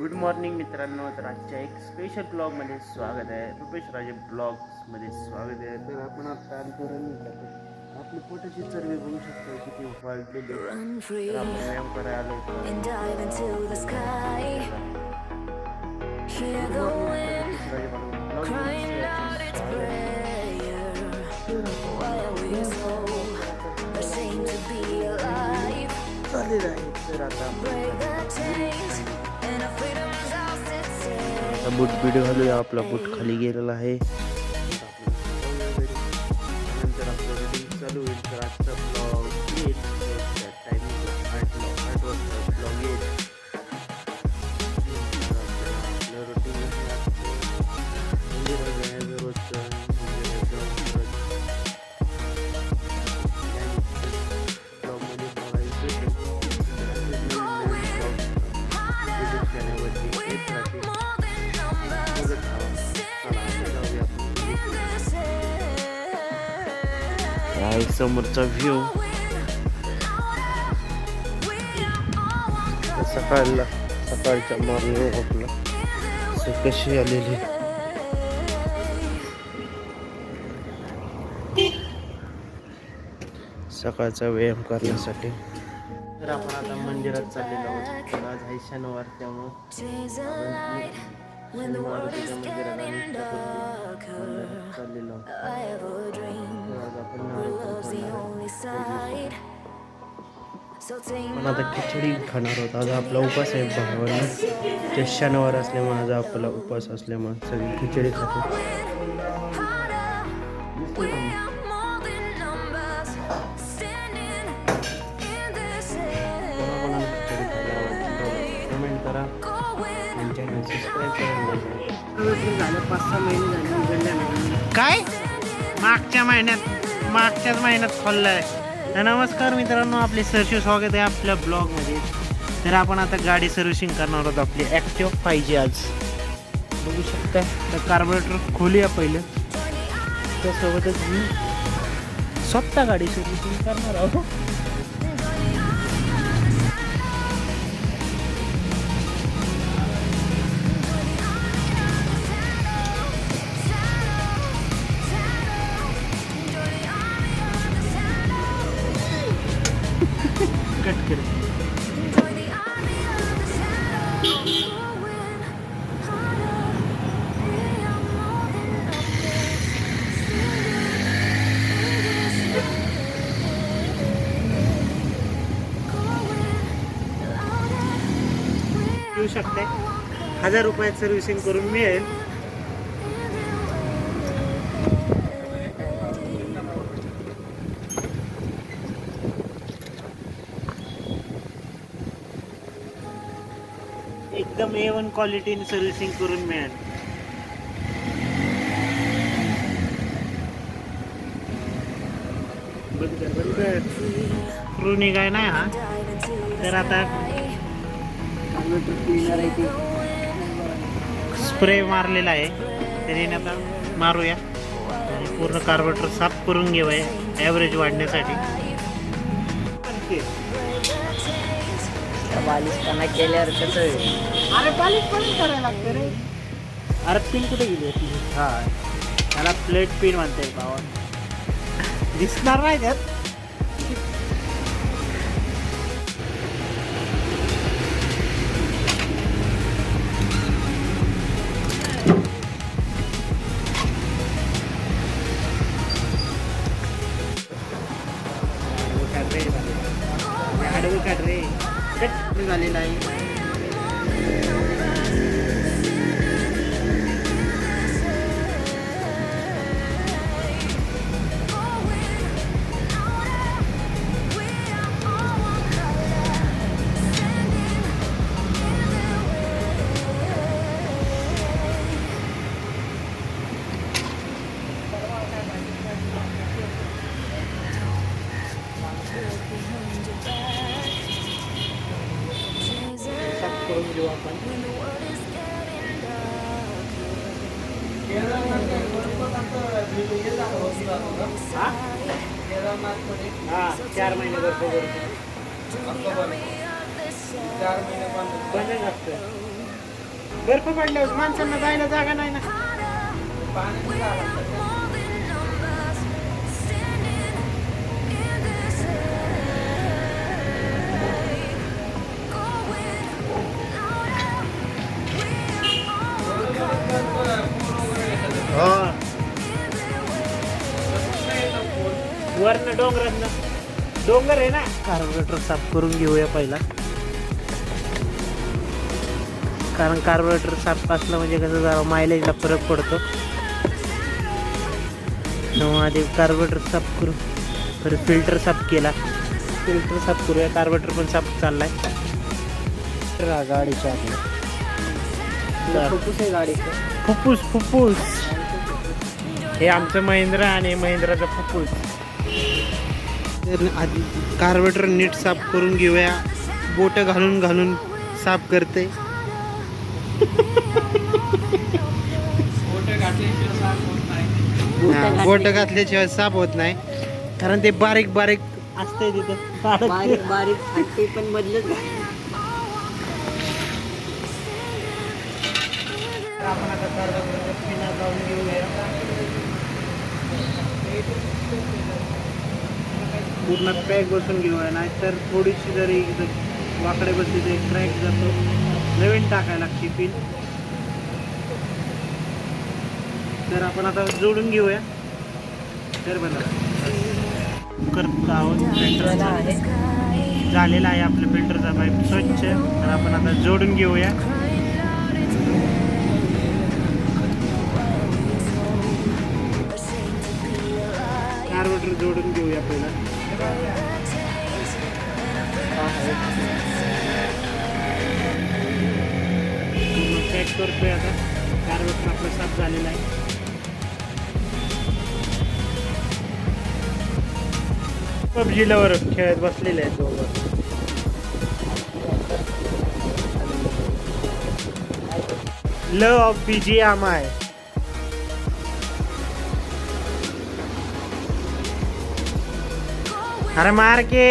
Good morning मित्रांनो. तर आजच्या एक स्पेशल ब्लॉगमध्ये स्वागत आहे. रुपेश राजे ब्लॉग्समध्ये स्वागत आहे. तर आपण आता आपली पोटाची चरबी बघू शकतो किती वाढलेली आहे. तर आपण व्यायाम करायला आलो होतो. and dive बूट बीट घालूया आपला बूट खाली गेलेला आहे. नंतर आपलं चालू होईल तर आजचा समोरचा व्ह्यू सकाळला सकाळच्या मॉर्निंग वॉकला कशी आलेली? सकाळचा व्यायाम करण्यासाठी. तर आपण आता मंदिरात चाललेलो आहोत. तर आज आहे शनिवार त्यामुळं when the world is getting darker. चाललेलो आहोत. I have a dream पण आता खिचडी खाणार आहोत. आज आपला उपास आहे भावांना ते शनिवार असल्यामुळे आज आपला उपास असल्यामुळे सगळी खिचडी खातो. कमेंट करा. झालं पाच सहा महिने झाले काय? मागच्या महिन्यात. मागच्याच महिन्यात खोललाय. तर नमस्कार मित्रांनो आपले सरचे स्वागत आहे आपल्या ब्लॉगमध्ये. तर आपण आता गाडी सर्व्हिसिंग करणार आहोत आपली ॲक्टिव्ह पाहिजे आज. बघू शकता तर कार्बोरेटर खोलूया पहिलं. त्यासोबतच मी स्वतः गाडी सर्व्हिसिंग करणार आहोत. येऊ शकते. हजार रुपयात सर्व्हिसिंग करून मिळेल. एकदम ए वन क्वालिटीने सर्व्हिसिंग करून मिळेल. बंद कर नाही हा. तर आता स्प्रे मारलेला आहे. तरी आता मारूया. आणि पूर्ण कार्बोरेटर साफ करून घेऊया ॲव्हरेज वाढण्यासाठी. बालिशपणा केल्यावर कसं होईल? अरे बालिश पण करायला लागतं रे. अरे पिन कुठे गेली होती? हा त्याला प्लेट पिन म्हणते भावा. दिसणार नाही त्यात. काढ रे. कट झालेला आहे चार महिने भरतो बंद. लागतं बर्फ पडल्यावर माणसांना जायला जागा नाही ना. वरनं डोंगर आहे ना? कार्बोरेटर साफ करून घेऊया पहिला. कारण कार्बोरेटर साफ असलं म्हणजे कसं जरा मायलेजला फरक पडतो. तेव्हा आधी कार्बोरेटर साफ करू. परत फिल्टर साफ केला. फिल्टर साफ करूया. कार्बोरेटर पण साफ चाललाय. गाडीच्या. फुफ्फुस आहे. गाडीचं फुफ्फुस फुफ्फुस हे आमचं महिंद्रा आणि महिंद्राचं फुफ्फुस तर आधी कार्बेटर नीट साफ करून घेऊया. बोट घालून घालून साफ करते. बोट घातल्याशिवाय साफ होत नाही. कारण ते बारीक बारीक असतंय तिथं. बारीक बारीक पण आहे. आपण आता कार्बोरेटर पिना लावून घेऊया पूर्ण पॅक बसून घेऊया नाहीतर थोडीशी जरी वाकडे बसली तर क्रॅक जातो. नवीन टाकायला लागते पिन तर आपण आता जोडून घेऊया. तर बघा. करत आहोत. फिल्टरचा झालेला आहे आपलं फिल्टरचा पाईप स्वच्छ. तर आपण आता जोडून घेऊया. कार्बोटर जोडून घेऊया पहिला. चेक करतोय आता कार्बोरेटर आपलं साफ झालेला आहे पबजी लवर खेळत बसलेले आहेत दोघं. Love of B G M I अरे मार के